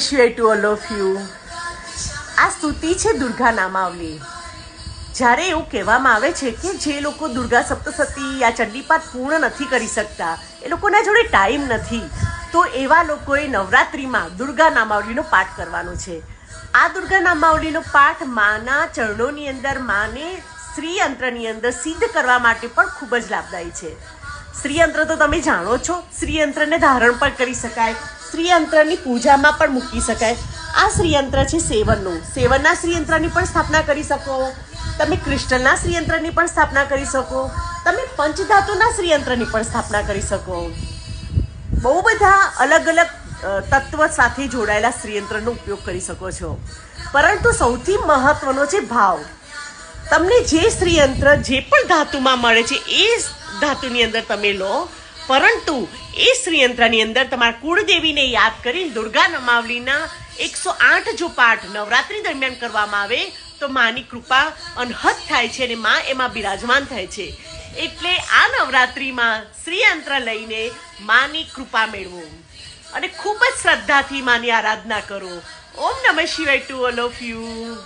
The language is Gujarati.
શિવાય ટુ ઓલ ઓફ યુ આ સ્તુતિ છે દુર્ગા નામાવલી. જ્યારે એવું કહેવામાં આવે છે કે જે લોકો દુર્ગા સપ્તસતી આ ચંડીપાત પૂર્ણ નથી કરી શકતા, એ લોકોના જોડે ટાઈમ નથી, તો એવા લોકોએ નવરાત્રિમાં દુર્ગા નામાવલીનો પાઠ કરવાનો છે. આ દુર્ગા નામાવલીનો પાઠ માના ચરણોની અંદર માને શ્રીયંત્રની અંદર સિદ્ધ કરવા માટે પણ ખૂબ જ લાભદાયી છે. શ્રીયંત્ર તો તમે જાણો છો શ્રીયંત્રને ધારણ પણ કરી શકાય. શ્રીયંત્રની પૂજામાં પણ મૂકી શકાય. આ શ્રીયંત્ર છે સેવનનું. સેવનના શ્રીયંત્રની પણ સ્થાપના કરી શકો. તમે ક્રિસ્ટલના શ્રીયંત્રની પણ સ્થાપના કરી શકો. તમે પંચધાતુના શ્રીયંત્રની પણ સ્થાપના કરી શકો. બહુ બધા અલગ અલગ તત્વ સાથે જોડાયેલા શ્રીયંત્રનો ઉપયોગ કરી શકો છો. પરંતુ સૌથી મહત્વનો છે ભાવ. તમને જે શ્રીયંત્ર જે પણ ધાતુમાં મળે છે, એ ધાતુની અંદર તમે લો. પરંતુ એ શ્રીયંત્રની અંદર તમારા કુળદેવીને યાદ કરી દુર્ગા નમાવલીના એકસો આઠ જો પાઠ નવરાત્રી દરમિયાન કરવામાં આવે, તો માની કૃપા અનહદ થાય છે અને માં એમાં બિરાજમાન થાય છે. એટલે આ નવરાત્રિમાં શ્રીયંત્ર લઈને માની કૃપા મેળવો. અને ખૂબ જ શ્રદ્ધાથી માની આરાધના કરો. ઓમ નમઃ શિવાય ટુ ઓલ ઓફ યુ.